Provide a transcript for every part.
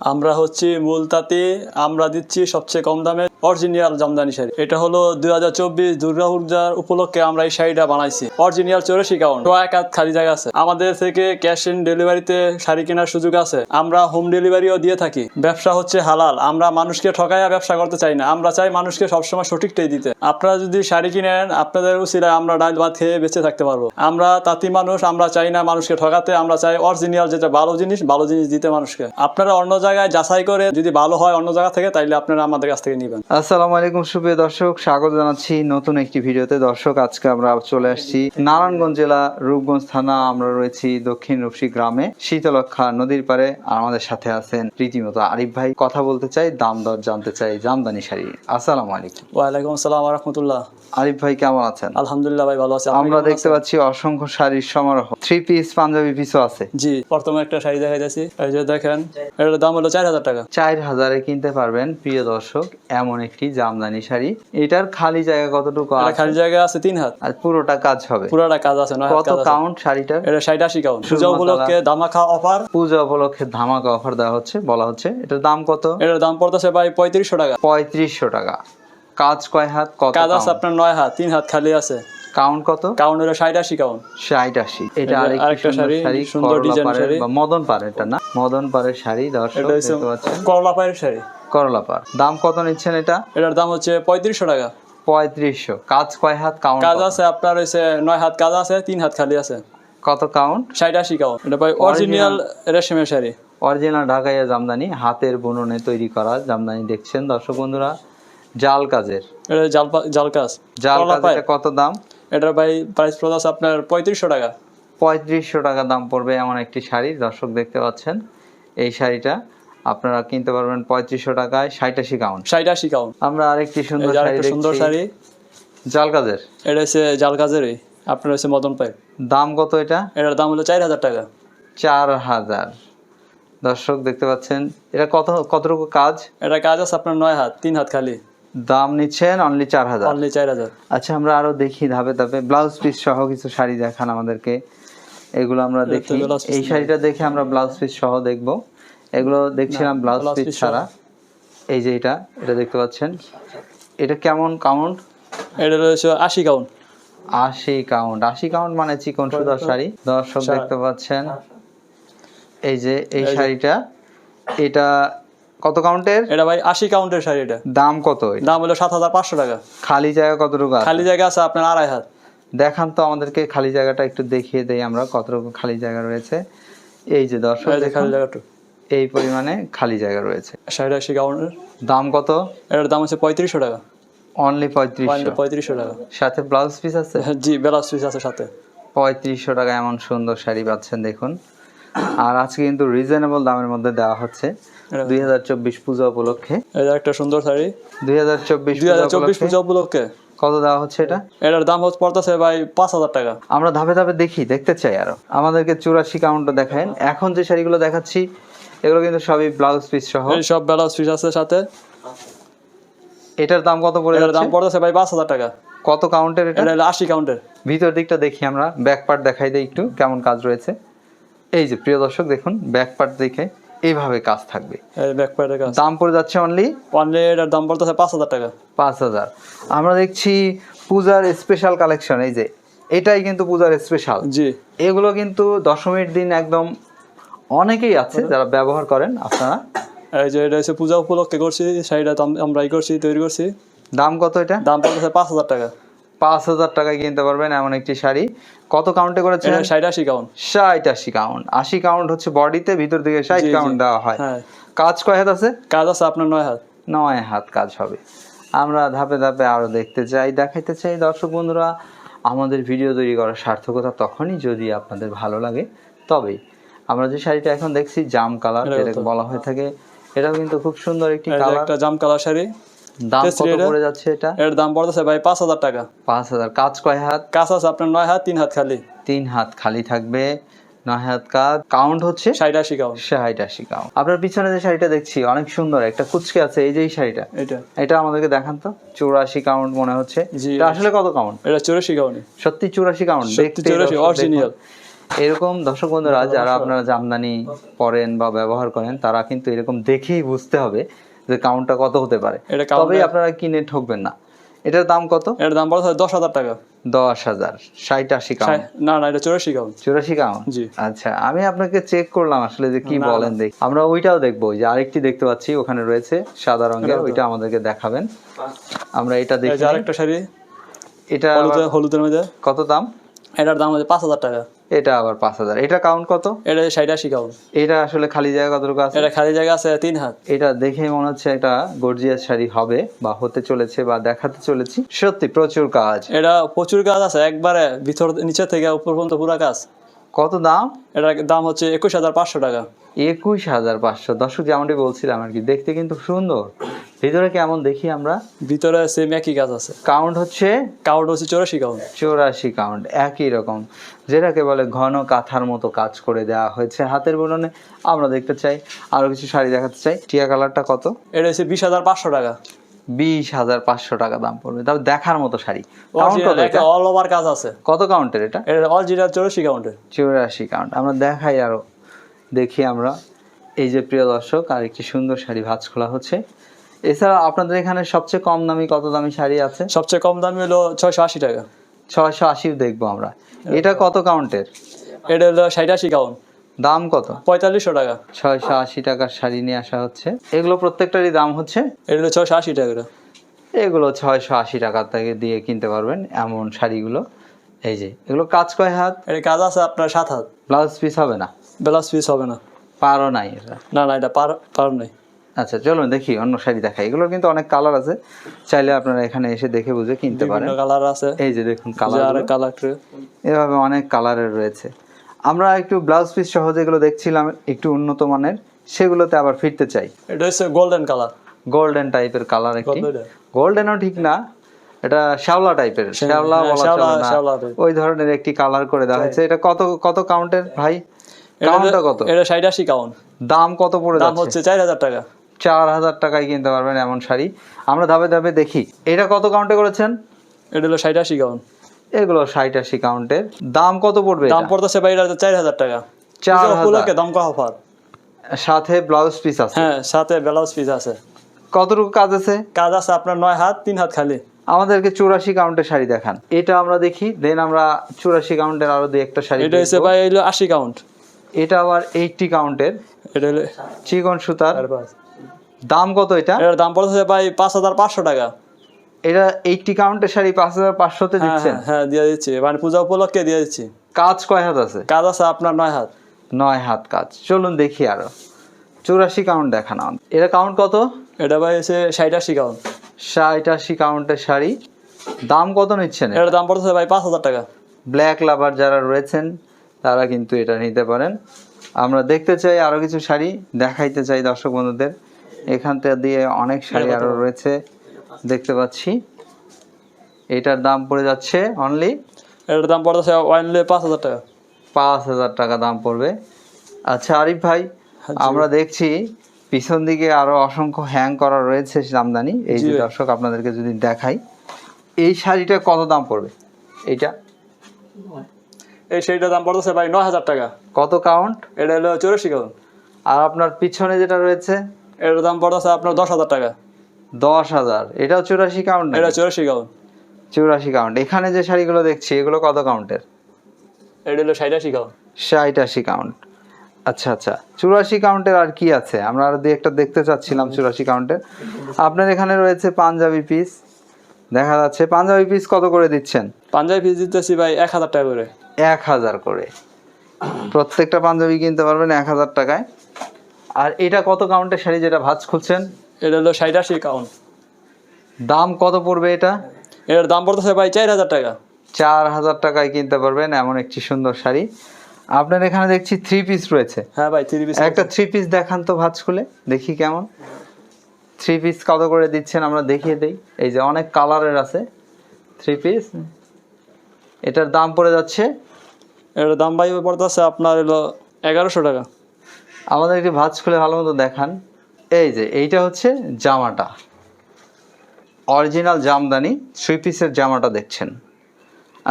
আমরা হচ্ছে মূলতাতে আমরা দিচ্ছি সবচেয়ে কম দামে অরিজিনাল জামদানি শাড়ি। এটা হলো দুই হাজার চব্বিশ দুর্গা পূজার উপলক্ষে আমরা এই শাড়িটা বানাইছি। অরিজিনাল চৌরাশি কাউন্ট। এক হাত খালি জায়গা আছে। আমাদের থেকে ক্যাশ ইন ডেলিভারিতে শাড়ি কেনার সুযোগ আছে। আমরা হোম ডেলিভারিও দিয়ে থাকি। ব্যবসা হচ্ছে হালাল। আমরা মানুষকে ঠকাইয়া ব্যবসা করতে চাই না। আমরা চাই মানুষকে সবসময় সঠিকটাই দিতে। আপনারা যদি শাড়ি কিনেন, আপনাদের উচিলায় আমরা ডাল ভাত খেয়ে বেঁচে থাকতে পারব। আমরা তাঁতি মানুষ, আমরা চাই না মানুষকে ঠকাতে। আমরা চাই অরিজিনাল যেটা ভালো জিনিস ভালো জিনিস দিতে মানুষকে। আপনারা অন্য জায়গায় যাচাই করে যদি ভালো হয় অন্য জায়গা থেকে, তাইলে আপনারা আমাদের কাছ থেকে নেবেন। আসসালামু আলাইকুম সুপ্রিয় দর্শক। স্বাগত জানাচ্ছি নতুন একটি ভিডিওতে। দর্শক আজকে আমরা চলে আসছি নারায়ণগঞ্জ জেলা রূপগঞ্জ থানা। আমরা রয়েছি দক্ষিণ রূপসী গ্রামে। শীতলক্ষা নদীর পারে আমাদের সাথে আছেন রীতিমতো আরিফ ভাই। কথা বলতে চাই দাম দর জানতে চাই জামদানি শাড়ি। আসসালামু আলাইকুম। ওয়ালাইকুম আসসালাম রহমতুল্লাহ আরিফ ভাই কেমন আছেন? আলহামদুলিল্লাহ ভাই ভালো আছে। আমরা দেখতে পাচ্ছি অসংখ্য শাড়ির সমারোহ। থ্রি পিস পাঞ্জাবি পিসও আছে। জি প্রথমে একটা শাড়ি দেখা যাচ্ছে এই যে দেখেন এটার দাম হলো চার হাজার টাকা। চার হাজারে কিনতে পারবেন প্রিয় দর্শক এমন একটি জামদানি শাড়ি। এটার খালি জায়গা কতটুকু আছে? খালি জায়গা আছে তিন হাত। আর পুরোটা কাজ হবে। পুরোটা কাজ আছে নয় কত কাউন্ট শাড়িটার? এটা ষাট আশি কাউন্ট পূজা উপলক্ষে ধামাকা অফার পূজা উপলক্ষে ধামাকা অফার দেওয়া হচ্ছে বলা হচ্ছে। এটার দাম কত? এটার দাম পড়তেছে ভাই পঁয়ত্রিশশো টাকা। পঁয়ত্রিশশো টাকা। কাজ কয় হাত? কত কাজ আছে আপনার নয় হাত তিন হাত খালি আছে। কাউন্ট কত? কাউন্ট হলো কাউন্ট। এটা আরেকটা শাড়ি, সুন্দর ডিজাইন শাড়ি। বা মদন পাড়ের এটা না? মদন পাড়ের শাড়ি দর্শক দেখতে পাচ্ছেন। করলা শাড়ি। করলা পাড়। দাম কত নিচ্ছেন এটা? এটার দাম হচ্ছে পঁয়ত্রিশশো টাকা। পঁয়ত্রিশশো। কাজ কয় হাত কাউন্ট কাজ আছে আপনার হচ্ছে নয় হাত কাজ আছে তিন হাত খালি আছে। কত কাউন্ট? ষাট আশি কাউন্ট। এটা ভাই অরিজিনাল রেশমের শাড়ি। অরিজিনাল ঢাকাইয়া জামদানি হাতের বুননে তৈরি করা জামদানি দেখছেন দর্শক বন্ধুরা। জাল কাজের। জাল জাল কাজ। জাল কাজ কত দাম? এটার ভাই প্রাইস পড়ে আছে আপনার পঁয়ত্রিশশো টাকা। পঁয়ত্রিশশো টাকা দাম পড়বে এমন একটি শাড়ি দর্শক দেখতে পাচ্ছেন। এই শাড়িটা আপনারা কিনতে পারবেন পঁয়ত্রিশশো টাকায় ষাট আশি কাউন্ট আমরা আরেকটি সুন্দর শাড়ি সুন্দর শাড়ি। জাল কাজের এটা হচ্ছে জাল কাজেরই আপনার হচ্ছে মদন পায়ের দাম কত এটা? এটার দাম হলো চার হাজার টাকা। চার হাজার। দর্শক দেখতে পাচ্ছেন এটা কত কতটুকু কাজ? এটা কাজ আছে আপনার নয় হাত তিন হাত খালি। দাম নিচ্ছেন অনলি চার হাজার। অনলি চার হাজার। আচ্ছা আমরা আরও দেখি ধাপে ধাপে। ব্লাউজ পিস সহ কিছু শাড়ি দেখান আমাদেরকে। এগুলো আমরা দেখি। এই শাড়িটা দেখে আমরা ব্লাউজ পিস সহ দেখব। এগুলো দেখছিলাম ব্লাউজ পিস ছাড়া। এই যে এটা এটা দেখতে পাচ্ছেন। এটা কেমন কাউন্ট এটা রয়েছে আশি কাউন্ট আশি কাউন্ট আশি কাউন্ট মানে চিকন সুতার শাড়ি। দর্শক দেখতে পাচ্ছেন। এই যে এই শাড়িটা এটা কত কাউন্টের? এটা ভাই আশি কাউন্টের শাড়ি এটা। দাম কত? দাম হলো সাত হাজার পাঁচশো টাকা। খালি জায়গা কতটুকু খালি জায়গা আছে আপনার আড়াই হাত দেখান তো আমাদেরকে খালি জায়গাটা একটু দেখিয়ে দেই আমরা কতটুকু খালি জায়গা রয়েছে। এই যে দর্শক খালি জায়গাটা এই পরিমাণে খালি জায়গা রয়েছে। ষাট আশি কাউন্টের। দাম কত? এটার দাম হচ্ছে পঁয়ত্রিশশো টাকা। অনলি পঁয়ত্রিশশো। পঁয়ত্রিশশো টাকা। সাথে ব্লাউজ পিস আছে? জি ব্লাউজ পিস আছে সাথে। পঁয়ত্রিশশো টাকা এমন সুন্দর শাড়ি পাচ্ছেন দেখুন। আর আজকে কিন্তু রিজনেবল দামের মধ্যে দেওয়া হচ্ছে। দুই হাজার চব্বিশ পূজা উপলক্ষে। এই একটা সুন্দর শাড়ি। দুই হাজার চব্বিশ দুই হাজার চব্বিশ পূজা উপলক্ষে। কত দেওয়া হচ্ছে এটা? এটার দাম হচ্ছে পড়তেছে ভাই পাঁচ হাজার টাকা। আমরা ধাপে ধাপে দেখি দেখতে চাই আরও। আমাদেরকে চুরাশি কাউন্টটা দেখায় এখন যে শাড়িগুলো দেখাচ্ছি এগুলো কিন্তু সবই ব্লাউজ পিস সহ। সব ব্লাউজ পিস আছে সাথে। এটার দাম কত পড়ে এটার দাম পড়তেছে ভাই পাঁচ হাজার টাকা। কত কাউন্টের এটা? এটা আশি কাউন্টের ভিতর দিকটা দেখি আমরা ব্যাক পার্ট দেখাই দিই একটু কেমন কাজ রয়েছে। এই যে প্রিয় দর্শক দেখুন ব্যাক পার্ট দেখে এইভাবে কাজ থাকবে। কাজ। দাম পড়ে যাচ্ছে অনলি অনলি এটার দাম পড়তেছে পাঁচ হাজার টাকা। পাঁচ হাজার। আমরা দেখছি পূজার স্পেশাল কালেকশন এই যে এটাই কিন্তু পূজার স্পেশাল জি। এগুলো কিন্তু দশমীর দিন একদম অনেকেই আছে যারা ব্যবহার করেন আপনারা। এই যে এটা হচ্ছে পূজা উপলক্ষে করছি শাড়িটা তো আম- আমরাই করছি তৈরি করছি। দাম কত এটা? দাম পড়তেছে পাঁচ হাজার টাকা। পাঁচ হাজার টাকায় কিনতে পারবেন এমন একটি শাড়ি। কত কাউন্টে করেছেন? ষাট আশি কাউন্ট ষাট আশি কাউন্ট আশি কাউন্ট হচ্ছে বডিতে ভিতর দিকে ষাট। কাউন্ট দেওয়া হয়। হ্যাঁ। কাজ কয় হাত আছে? কাজ আছে আপনার নয় হাত। নয় হাত কাজ হবে। আমরা ধাপে ধাপে আরও দেখতে চাই দেখাইতে চাই। দর্শক বন্ধুরা আমাদের ভিডিও তৈরি করার সার্থকতা তখনই যদি আপনাদের ভালো লাগে তবেই। আমরা যে শাড়িটা এখন দেখছি জাম কালার যেটাকে বলা হয়ে থাকে এটাও কিন্তু খুব সুন্দর একটি কালার একটা জাম কালার শাড়ি। দাম Test কত এটা? পড়ে যাচ্ছে এটা? এর দাম পড়তেছে ভাই পাঁচ হাজার টাকা। পাঁচ হাজার। কাজ কয় হাত? কাজ আছে আপনার নয় হাত তিন হাত খালি। তিন হাত খালি থাকবে নয় কাজ। কাউন্ট হচ্ছে? ষাট আশি কাউন্ট ষাট আশি কাউন্ট আপনার পিছনে যে শাড়িটা দেখছি অনেক সুন্দর একটা কুচকে আছে এই যে এই শাড়িটা। এটা। এটা আমাদেরকে দেখান তো চৌরাশি কাউন্ট মনে হচ্ছে। এটা আসলে কত কাউন্ট এটা চৌরাশি কাউন্ট সত্যি চুরাশি কাউন্ট অরিজিনাল এরকম দর্শক বন্ধুরা যারা আপনারা জামদানি পরেন বা ব্যবহার করেন তারা কিন্তু এরকম দেখেই বুঝতে হবে যে কাউন্টটা কত হতে পারে? তবেই আপনারা কিনে ঠকবেন না। এটার দাম কত? এটার দাম পড়ছে দশ হাজার টাকা। দশ হাজার। ষাট আশি কাউন্ট না না এটা চৌরাশি কাউন্ট চুরাশি কাউন্ট জি। আচ্ছা আমি আপনাকে চেক করলাম আসলে যে কি বলেন দেখ। আমরা ওইটাও দেখব যে আরেকটি দেখতে পাচ্ছি ওখানে রয়েছে সাদা রঙের ওইটা আমাদেরকে দেখাবেন। আমরা এটা দেখি আরেকটা শাড়ি এটা হলুদের মধ্যে। কত দাম? এটার দাম হচ্ছে পাঁচ হাজার টাকা। এটা আবার পাঁচ হাজার। এটা কাউন্ট কত? এটা ষাট আশি কাউন্ট এটা আসলে খালি জায়গা কতটুকু আছে? এটা খালি জায়গা আছে তিন হাত। এটা দেখে মনে হচ্ছে এটা গর্জিয়াস শাড়ি হবে বা হতে চলেছে বা দেখাতে চলেছি। সত্যি প্রচুর কাজ। এটা প্রচুর কাজ আছে একবারে ভিতর নিচে থেকে উপর পর্যন্ত পুরো কাজ। কত দাম? এটার দাম হচ্ছে একুশ হাজার পাঁচশো টাকা। একুশ হাজার পাঁচশো। দর্শক যেমনটি বলছিলাম আর কি দেখতে কিন্তু সুন্দর। ভিতরে কেমন দেখি আমরা? ভিতরে সেম একই কাজ আছে। কাউন্ট হচ্ছে? কাউন্ট হচ্ছে চৌরাশি কাউন্ট চৌরাশি কাউন্ট একই রকম। যেটাকে বলে ঘন কাঁথার মতো কাজ করে দেওয়া হয়েছে হাতের বুননে। আমরা দেখতে চাই আরও কিছু শাড়ি দেখাতে চাই। টিয়া কালারটা কত? এটা হচ্ছে বিশ হাজার পাঁচশো টাকা। বিশ হাজার পাঁচশো টাকা দাম পড়বে। তবে দেখার মতো শাড়ি। অল ওভার কাজ আছে। কত কাউন্টের এটা? এটা অরিজিনাল চৌরাশি কাউন্টের চৌরাশি কাউন্ট আমরা দেখাই আরও দেখি আমরা। এই যে প্রিয় দর্শক আর একটি সুন্দর শাড়ি ভাঁজ খোলা হচ্ছে। এছাড়া আপনাদের এখানে সবচেয়ে কম দামি কত দামি শাড়ি আছে? সবচেয়ে কম দামি হলো ছয়শো আশি টাকা। ছয়শো আশিও দেখব আমরা। এটা কত কাউন্টের এটা হলো ষাট আশি কাউন্ট দাম কত? পঁয়তাল্লিশশো টাকা। ছয়শো আশি টাকার শাড়ি নিয়ে আসা হচ্ছে। এগুলো প্রত্যেকটারই দাম হচ্ছে? এটা হলো ছয়শো আশি টাকা এগুলো ছয়শো আশি টাকা থেকে দিয়ে কিনতে পারবেন এমন শাড়িগুলো। এই যে এগুলো কাজ কয় হাত? এটা কাজ আছে আপনার সাত হাত। ব্লাউজ পিস হবে না? ব্লাউজ পিস হবে না। পারও নাই এটা? না না এটা পার পার নেই। আচ্ছা চলুন দেখি অন্য শাড়ি দেখাই। এগুলোর কিন্তু অনেক কালার আছে। চাইলে আপনারা এখানে এসে দেখে বুঝে কিনতে পারেন। কালার আছে। এই যে দেখুন কালার কালার এভাবে অনেক কালারের রয়েছে। আমরা একটু ব্লাউজ পিস সহ যেগুলো দেখছিলাম একটু উন্নত মানের সেগুলোতে আবার ফিরতে চাই। এটা হচ্ছে গোল্ডেন কালার গোল্ডেন টাইপের কালার একটি? গোল্ডেনও ঠিক না এটা শ্যাওলা টাইপের শ্যাওলা হ্যাঁ, বলা চলে না। ওই ধরনের একটি কালার করে দেওয়া হয়েছে। এটা কত কত কাউন্টের ভাই? কাউন্টটা কত? এটা ষাট আশি কাউন্ট দাম কত পড়ে দাম হচ্ছে চার হাজার টাকা। চার হাজার টাকায় কিনতে পারবেন এমন শাড়ি। আমরা ধাপে ধাপে দেখি। এটা কত কাউন্টে করেছেন? এটা হলো ষাট আশি কাউন্ট এগুলো ষাট আশি কাউন্টের দাম কত পড়বে দাম পড়তেছে ভাই এটা চার হাজার টাকা। চার হাজার। দাম কম অফার সাথে ব্লাউজ পিস আছে। হ্যাঁ সাথে ব্লাউজ পিস আছে। কতটুকু কাজ আছে? কাজ আছে আপনার নয় হাত তিন হাত খালি। আমাদেরকে চুরাশি কাউন্টের শাড়ি দেখান। এটা আমরা দেখি দেন আমরা চুরাশি কাউন্টের আরও দুই একটা শাড়ি এটা হচ্ছে ভাই হলো আশি কাউন্ট এটা আবার এইটটি কাউন্টের এটা হলো চিকন সুতার। দাম কত এটা? এটার দাম পড়তেছে ভাই পাঁচ হাজার পাঁচশো টাকা। এটা এইটটি কাউন্টের শাড়ি পাঁচ হাজার পাঁচশোতে হ্যাঁ দিচ্ছেন? হ্যাঁ, হ্যাঁ দিয়ে দিচ্ছি। মানে পূজা উপলক্ষে দিয়ে দিচ্ছি। কাজ কয় হাত আছে? কাজ আছে আপনার নয় হাত। নয় হাত কাজ। চলুন দেখি আরও। চুরাশি কাউন্ট দেখান। এটা কাউন্ট কত? এটা ভাই হচ্ছে ষাট আশি কাউন্ট ষাট আশি কাউন্টের শাড়ি। দাম কত নিচ্ছেন এটার দাম পড়তেছে ভাই পাঁচ হাজার টাকা। ব্ল্যাক লাভার যারা রয়েছেন তারা কিন্তু এটা নিতে পারেন। আমরা দেখতে চাই আরও কিছু শাড়ি দেখাইতে চাই দর্শক বন্ধুদের। এখান থেকে দিয়ে অনেক শাড়ি আরও রয়েছে। দেখতে পাচ্ছি। এটার দাম পড়ে যাচ্ছে অনলি এটার দাম পড়তেছে ওয়াইনলি পাঁচ হাজার টাকা। পাঁচ হাজার টাকা দাম পড়বে। আচ্ছা আরিফ ভাই আমরা দেখছি পিছন দিকে আরও অসংখ্য হ্যাং করা রয়েছে জামদানি এই যে দর্শক আপনাদেরকে যদি দেখাই এই শাড়িটা কত দাম পড়বে? এইটা? এই সেইটার দাম পড়তেছে ভাই নয় হাজার টাকা। কত কাউন্ট এটা হলো চৌরাশি কাউন্ট আর আপনার পিছনে যেটা রয়েছে? এটার দাম পড়তেছে আপনার দশ হাজার টাকা। দশ হাজার। এটাও চুরাশি কাউন্ট এটা চৌরাশি কাউন্ট চুরাশি কাউন্ট এখানে যে শাড়িগুলো দেখছি এগুলো কত কাউন্টের এটা হলো ষাট আশি কাউন্ট ষাট আশি কাউন্ট আচ্ছা আচ্ছা। চুরাশি কাউন্টের আর কি আছে? আমরা আর দুই একটা দেখতে চাচ্ছিলাম চুরাশি কাউন্টের আপনার এখানে রয়েছে পাঞ্জাবি পিস দেখা যাচ্ছে পাঞ্জাবি পিস কত করে দিচ্ছেন? পাঞ্জাবি ফিস দিতেছি ভাই এক হাজার টাকা করে। এক হাজার করে। প্রত্যেকটা পাঞ্জাবি কিনতে পারবেন এক হাজার টাকায়। আর এটা কত কাউন্টের শাড়ি যেটা ভাঁজ খুলছেন? এটা হলো ষাট আশি কাউন্ট। দাম কত পড়বে এটা? এটার দাম পড়তেছে ভাই চার হাজার টাকা। চার হাজার টাকায় কিনতে পারবেন এমন একটি সুন্দর শাড়ি। আপনার এখানে দেখছি থ্রি পিস রয়েছে। হ্যাঁ ভাই থ্রি পিস একটা থ্রি পিস দেখান তো ভাঁজ খুলে দেখি কেমন। থ্রি পিস কত করে দিচ্ছেন আমরা দেখিয়ে দেই। এই যে অনেক কালারের আছে থ্রি পিস এটার দাম পড়ে যাচ্ছে? এটার দাম ভাই পড়তেছে আপনার হলো এগারোশো টাকা। আমাদের একটু ভাঁজ খুলে ভালো মতো দেখান। এই যে এইটা হচ্ছে জামাটা। অরিজিনাল জামদানি থ্রি পিসের জামাটা দেখছেন।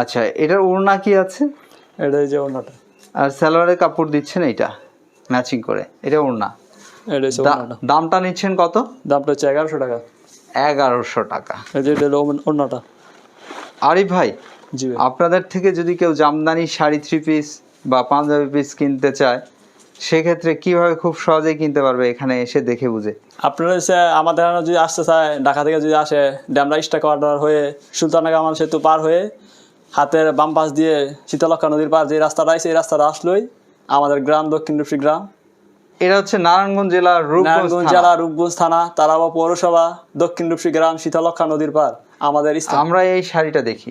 আচ্ছা এটার ওড়না কি আছে? এটা এই যে ওড়নাটা। আর সালোয়ারের কাপড় দিচ্ছেন এইটা ম্যাচিং করে। এটা ওড়না। দামটা নিচ্ছেন কত? দামটা হচ্ছে এগারোশো টাকা। এগারোশো টাকা। এই যে এটা ওড়নাটা। আরিফ জি ভাই। আপনাদের থেকে যদি কেউ জামদানি শাড়ি থ্রি পিস বা পাঞ্জাবি পিস কিনতে চায় সেক্ষেত্রে কীভাবে খুব সহজেই কিনতে পারবে এখানে এসে দেখে বুঝে। আপনারা হচ্ছে আমাদের যদি আসতে চায় ঢাকা থেকে যদি আসে ড্যামরা স্টাক অর্ডার হয়ে সুলতানা কামাল সেতু পার হয়ে হাতের বাম পাশ দিয়ে শীতলক্ষা নদীর পার যে রাস্তাটা আছে এই রাস্তাটা আসলোই আমাদের গ্রাম দক্ষিণ রূপসী গ্রাম। এটা হচ্ছে নারায়ণগঞ্জ জেলার রূপগঞ্জ নারায়ণগঞ্জ থানা। জেলা রূপগঞ্জ থানা তারাবা পৌরসভা দক্ষিণ রূপসী গ্রাম শীতলক্ষা নদীর পার আমাদের আমরা এই শাড়িটা দেখি।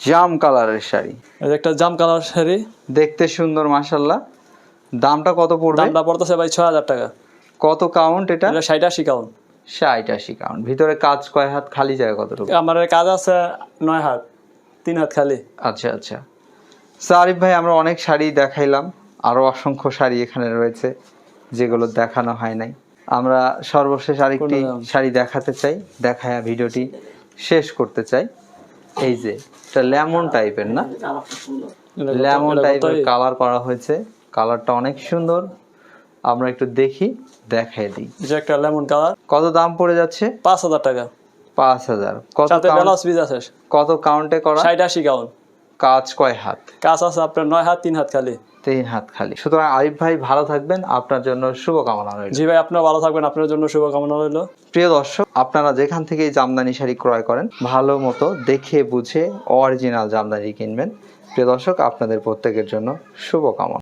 জাম কালারের শাড়ি। একটা জাম কালার শাড়ি। দেখতে সুন্দর মাসাল্লাহ দামটা কত পড়বে? দামটা পড়তেছে ভাই ছয় হাজার টাকা। কত কাউন্ট এটা? ষাট আশি কাউন ষাট আশি কাউন্ট ভিতরে কাজ কয় হাত? খালি যায় কতটুকু? আমার কাজ আছে নয় হাত তিন হাত খালি। আচ্ছা আচ্ছা। সো আরিফ ভাই আমরা অনেক শাড়ি দেখাইলাম। আরও অসংখ্য শাড়ি এখানে রয়েছে যেগুলো দেখানো হয় নাই। আমরা সর্বশেষ আরেকটি শাড়ি দেখাতে চাই দেখায়া ভিডিওটি শেষ করতে চাই। এই যে এটা লেমন টাইপের না? লেমন টাইপের? কালার করা হয়েছে। কালারটা অনেক সুন্দর। আমরা একটু দেখি দেখাই দিই। যে একটা লেমন কালার। কত দাম পড়ে যাচ্ছে? পাঁচ হাজার টাকা। পাঁচ হাজার। কত ব্লাউজ পিস আছে। কত কাউন্টে করা? ষাট আশি কাউন কাজ কয় হাত? কাজ আছে আপনার নয় হাত তিন হাত খালি। তিন হাত খালি। সুতরাং আরিফ ভাই ভালো থাকবেন। আপনার জন্য শুভকামনা রইল। জি ভাই আপনার ভালো থাকবেন। আপনার জন্য শুভকামনা রইল। প্রিয় দর্শক আপনারা যেখান থেকে জামদানি শাড়ি ক্রয় করেন ভালো মতো দেখে বুঝে অরিজিনাল জামদানি কিনবেন। প্রিয় দর্শক আপনাদের প্রত্যেকের জন্য শুভকামনা।